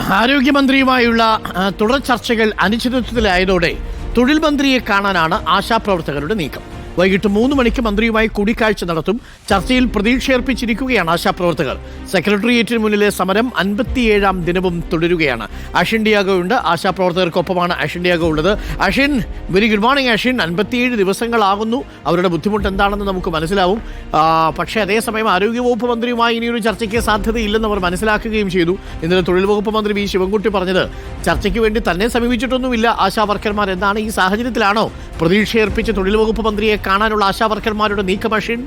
ആരോഗ്യമന്ത്രിയുമായുള്ള തുടർ ചർച്ചകൾ അനിശ്ചിതത്വത്തിലായതോടെ തൊഴിൽ മന്ത്രിയെ കാണാനാണ് ആശാപ്രവർത്തകരുടെ നീക്കം. വൈകിട്ട് മൂന്ന് മണിക്ക് മന്ത്രിയുമായി കൂടിക്കാഴ്ച നടത്തും. ചർച്ചയിൽ പ്രതീക്ഷയർപ്പിച്ചിരിക്കുകയാണ് ആശാപ്രവർത്തകർ. സെക്രട്ടേറിയറ്റിന് മുന്നിലെ സമരം അൻപത്തിയേഴാം ദിനവും തുടരുകയാണ്. അഷിൻ ഡിയാഗോ ഉണ്ട് ആശാപ്രവർത്തകർക്കൊപ്പമാണ് അഷിൻ ഡിയാഗോ ഉള്ളത്. Ashin very good morning Ashin അൻപത്തിയേഴ് ദിവസങ്ങളാകുന്നു. അവരുടെ ബുദ്ധിമുട്ട് എന്താണെന്ന് നമുക്ക് മനസ്സിലാവും. പക്ഷേ അതേസമയം ആരോഗ്യവകുപ്പ് മന്ത്രിയുമായി ഇനിയൊരു ചർച്ചയ്ക്ക് സാധ്യതയില്ലെന്ന് അവർ മനസ്സിലാക്കുകയും ചെയ്തു. ഇന്നലെ തൊഴിൽ വകുപ്പ് മന്ത്രി വി. ശിവൻകുട്ടി പറഞ്ഞത് ചർച്ചയ്ക്ക് വേണ്ടി തന്നെ സമീപിച്ചിട്ടൊന്നുമില്ല ആശാ വർക്കർമാർ എന്താണ് ഈ സാഹചര്യത്തിലാണോ പ്രതീക്ഷയർപ്പിച്ച് തൊഴിൽ വകുപ്പ് മന്ത്രിയെ കാണാനുള്ള ആശാവർക്കർമാരുടെ നീക്ക മഷീൻ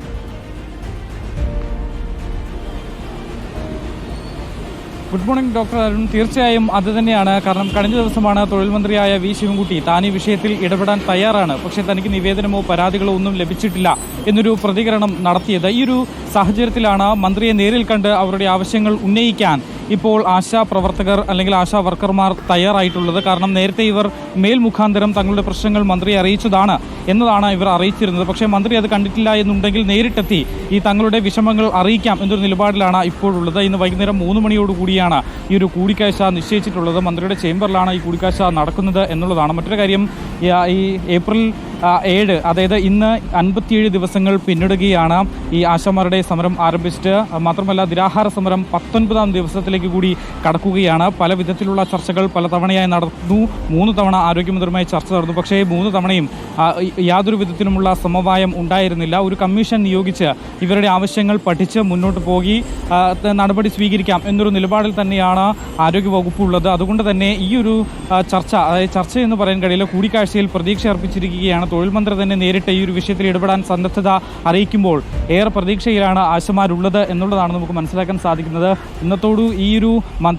ഗുഡ് മോർണിംഗ് ഡോക്ടർ അരുൺ തീർച്ചയായും അത് തന്നെയാണ്. കാരണം കഴിഞ്ഞ ദിവസമാണ് തൊഴിൽ മന്ത്രിയായ വി ശിവൻകുട്ടി താൻ ഈ വിഷയത്തിൽ ഇടപെടാൻ തയ്യാറാണ്. പക്ഷേ തനിക്ക് നിവേദനമോ പരാതികളോ ഒന്നും ലഭിച്ചിട്ടില്ല എന്നൊരു പ്രതികരണം നടത്തിയത്. ഈ ഒരു സാഹചര്യത്തിലാണ് മന്ത്രിയെ നേരിൽ കണ്ട് അവരുടെ ആവശ്യങ്ങൾ ഉന്നയിക്കാൻ ഇപ്പോൾ ആശാ പ്രവർത്തകർ അല്ലെങ്കിൽ ആശാ വർക്കർമാർ തയ്യാറായിട്ടുള്ളത്. കാരണം നേരത്തെ ഇവർ മേൽ മുഖാന്തരം തങ്ങളുടെ പ്രശ്നങ്ങൾ മന്ത്രിയെ അറിയിച്ചതാണ് എന്നതാണ് ഇവർ അറിയിച്ചിരുന്നത്. പക്ഷേ മന്ത്രി അത് കണ്ടിട്ടില്ല എന്നുണ്ടെങ്കിൽ നേരിട്ടെത്തി ഈ തങ്ങളുടെ വിഷമങ്ങൾ അറിയിക്കാം എന്നൊരു നിലപാടിലാണ് ഇപ്പോഴുള്ളത്. ഇന്ന് വൈകുന്നേരം മൂന്ന് മണിയോടുകൂടിയാണ് ഈ ഒരു കൂടിക്കാഴ്ച നിശ്ചയിച്ചിട്ടുള്ളത്. മന്ത്രിയുടെ ചേംബറിലാണ് ഈ കൂടിക്കാഴ്ച നടക്കുന്നത് എന്നുള്ളതാണ്. മറ്റൊരു കാര്യം ഈ, ഏപ്രിൽ ഏഴ് അതായത് ഇന്ന് അൻപത്തിയേഴ് ദിവസങ്ങൾ പിന്നിടുകയാണ് ഈ ആശാമാരുടെ സമരം ആരംഭിച്ചിട്ട്. മാത്രമല്ല നിരാഹാര സമരം പത്തൊൻപതാം ദിവസത്തിലേക്ക് കൂടി കടക്കുകയാണ്. പല വിധത്തിലുള്ള ചർച്ചകൾ പല തവണയായി നടന്നു. മൂന്ന് തവണ ആരോഗ്യമന്ത്രിയുമായി ചർച്ച നടന്നു. പക്ഷേ മൂന്ന് തവണയും യാതൊരു വിധത്തിലുമുള്ള സമവായം ഉണ്ടായിരുന്നില്ല. ഒരു കമ്മീഷൻ നിയോഗിച്ച് ഇവരുടെ ആവശ്യങ്ങൾ പഠിച്ച് മുന്നോട്ട് പോയി നടപടി സ്വീകരിക്കാം എന്നൊരു നിലപാടിൽ തന്നെയാണ് ആരോഗ്യവകുപ്പ് ഉള്ളത്. അതുകൊണ്ട് തന്നെ ഈ ഒരു ചർച്ച അതായത് ചർച്ച എന്ന് പറയാൻ കഴിയില്ല കൂടിക്കാഴ്ചയിൽ പ്രതീക്ഷ അർപ്പിച്ചിരിക്കുകയാണ് തൊഴിൽ മന്ത്രി തന്നെ നേരിട്ട് ഈ ഒരു വിഷയത്തിൽ ഇടപെടാൻ സന്നദ്ധത അറിയിക്കുമ്പോൾ ഏറെ പ്രതീക്ഷയിലാണ് ആശമാരുള്ളത് എന്നുള്ളതാണ് നമുക്ക് മനസ്സിലാക്കാൻ സാധിക്കുന്നത്. ഇന്നത്തോടു ഈ ഒരു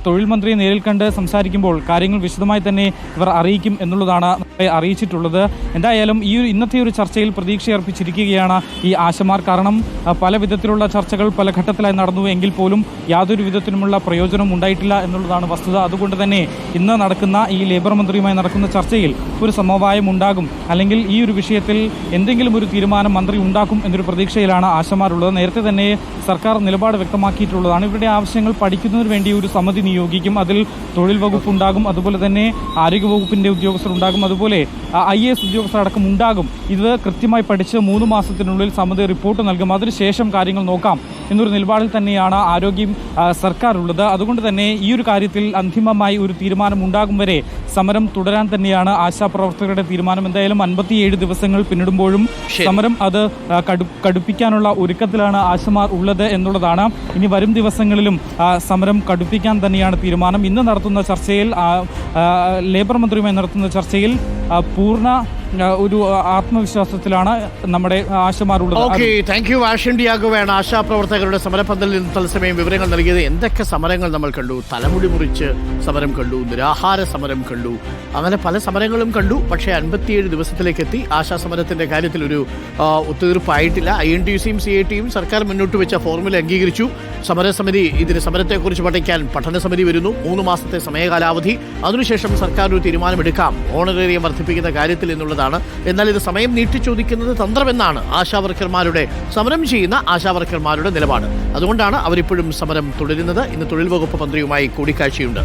തൊഴിൽ മന്ത്രിയെ നേരിൽ കണ്ട് സംസാരിക്കുമ്പോൾ കാര്യങ്ങൾ വിശദമായി തന്നെ ഇവർ അറിയിക്കും എന്നുള്ളതാണ് അറിയിച്ചിട്ടുള്ളത്. എന്തായാലും ഈ ഒരു ഇന്നത്തെ ഒരു ചർച്ചയിൽ പ്രതീക്ഷ അർപ്പിച്ചിരിക്കുകയാണ് ഈ ആശമാർ. കാരണം പല വിധത്തിലുള്ള ചർച്ചകൾ പല ഘട്ടത്തിലായി നടന്നു. എങ്കിൽ പോലും യാതൊരു വിധത്തിലുമുള്ള പ്രയോജനം ഉണ്ടായിട്ടില്ല എന്നുള്ളതാണ് വസ്തുത. അതുകൊണ്ട് തന്നെ ഇന്ന് നടക്കുന്ന ഈ ലേബർ മന്ത്രിയുമായി നടക്കുന്ന ചർച്ചയിൽ ഒരു സമവായം ഉണ്ടാകും. അല്ലെങ്കിൽ ഈ ഒരു വിഷയത്തിൽ എന്തെങ്കിലും ഒരു തീരുമാനം മന്ത്രി ഉണ്ടാക്കും എന്നൊരു പ്രതീക്ഷയിലാണ് ആശമാരുള്ളത്. നേരത്തെ തന്നെ സർക്കാർ നിലപാട് വ്യക്തമാക്കിയിട്ടുള്ളതാണ്. ഇവരുടെ ആവശ്യങ്ങൾ പഠിക്കുന്നതിന് വേണ്ടി ഒരു സമിതി നിയോഗിക്കും. അതിൽ തൊഴിൽ വകുപ്പ് ഉണ്ടാകും. അതുപോലെ തന്നെ ആരോഗ്യ വകുപ്പിന്റെ ഉദ്യോഗസ്ഥർ ഉണ്ടാകും. അതുപോലെ ഐ എ എസ് ഉദ്യോഗസ്ഥർ അടക്കം ഉണ്ടാകും. ഇത് കൃത്യമായി പഠിച്ച് മൂന്ന് മാസത്തിനുള്ളിൽ സമിതി റിപ്പോർട്ട് നൽകും. അതിനുശേഷം കാര്യങ്ങൾ നോക്കാം എന്നൊരു നിലപാടിൽ തന്നെയാണ് ആരോഗ്യം സർക്കാർ ഉള്ളത് അതുകൊണ്ട് തന്നെ ഈ ഒരു കാര്യത്തിൽ അന്തിമമായി ഒരു തീരുമാനം ഉണ്ടാകും വരെ സമരം തുടരാൻ തന്നെയാണ് ആശാപ്രവർത്തകരുടെ തീരുമാനം. എന്തായാലും അൻപത്തിയേഴ് ദിവസങ്ങൾ പിന്നിടുമ്പോഴും സമരം അത് കടുപ്പിക്കാനുള്ള ഒരുക്കത്തിലാണ് ആശമാർ ഉള്ളത് എന്നുള്ളതാണ്. ഇനി വരും ദിവസങ്ങളിലും സമരം കടുപ്പിക്കാൻ തന്നെയാണ് തീരുമാനം. ഇന്ന് നടത്തുന്ന ചർച്ചയിൽ ലേബർ മന്ത്രിയുമായി നടത്തുന്ന ചർച്ചയിൽ പൂർണ ഒരു ആത്മവിശ്വാസത്തിലാണ് നമ്മുടെ ആശമാരുള്ളത്. ഓക്കെ താങ്ക് യു ആഷൻ ആശാ പ്രവർത്തകരുടെ സമരപന്തലിൽ നിന്ന് തത്സമയം വിവരങ്ങൾ നൽകിയത്. എന്തൊക്കെ സമരങ്ങൾ നമ്മൾ കണ്ടു? തലമുടി മുറിച്ച് സമരം കണ്ടു നിരാഹാര സമരം കണ്ടു. അങ്ങനെ പല സമരങ്ങളും കണ്ടു. പക്ഷേ അൻപത്തിയേഴ് ദിവസത്തിലേക്ക് എത്തി. ആശാ സമരത്തിന്റെ കാര്യത്തിൽ ഒരു ഒത്തുതീർപ്പായിട്ടില്ല. ഐ എൻ ടി സിയും സി ഐ ടിയും സർക്കാർ മുന്നോട്ട് വെച്ച ഫോർമുല അംഗീകരിച്ചു. സമരസമിതി ഇതിന് സമരത്തെക്കുറിച്ച് പഠിക്കാൻ പഠന സമിതി വരുന്നു. മൂന്ന് മാസത്തെ സമയകാലാവധി. അതിനുശേഷം സർക്കാർ ഒരു തീരുമാനമെടുക്കാം. ഓണറേറിയം വർദ്ധിപ്പിക്കുന്ന കാര്യത്തിൽ എന്നുള്ളതാണ് എന്നാൽ ഇത് സമയം നീട്ടി ചോദിക്കുന്നത് തന്ത്രമെന്നാണ് ആശാവർക്കർമാരുടെ സമരം ചെയ്യുന്ന ആശാവർക്കർമാരുടെ നിലപാട്. അതുകൊണ്ടാണ് അവരിപ്പോഴും സമരം തുടരുന്നത്. ഇന്ന് തൊഴിൽ വകുപ്പ് മന്ത്രിയുമായി കൂടിക്കാഴ്ചയുണ്ട്.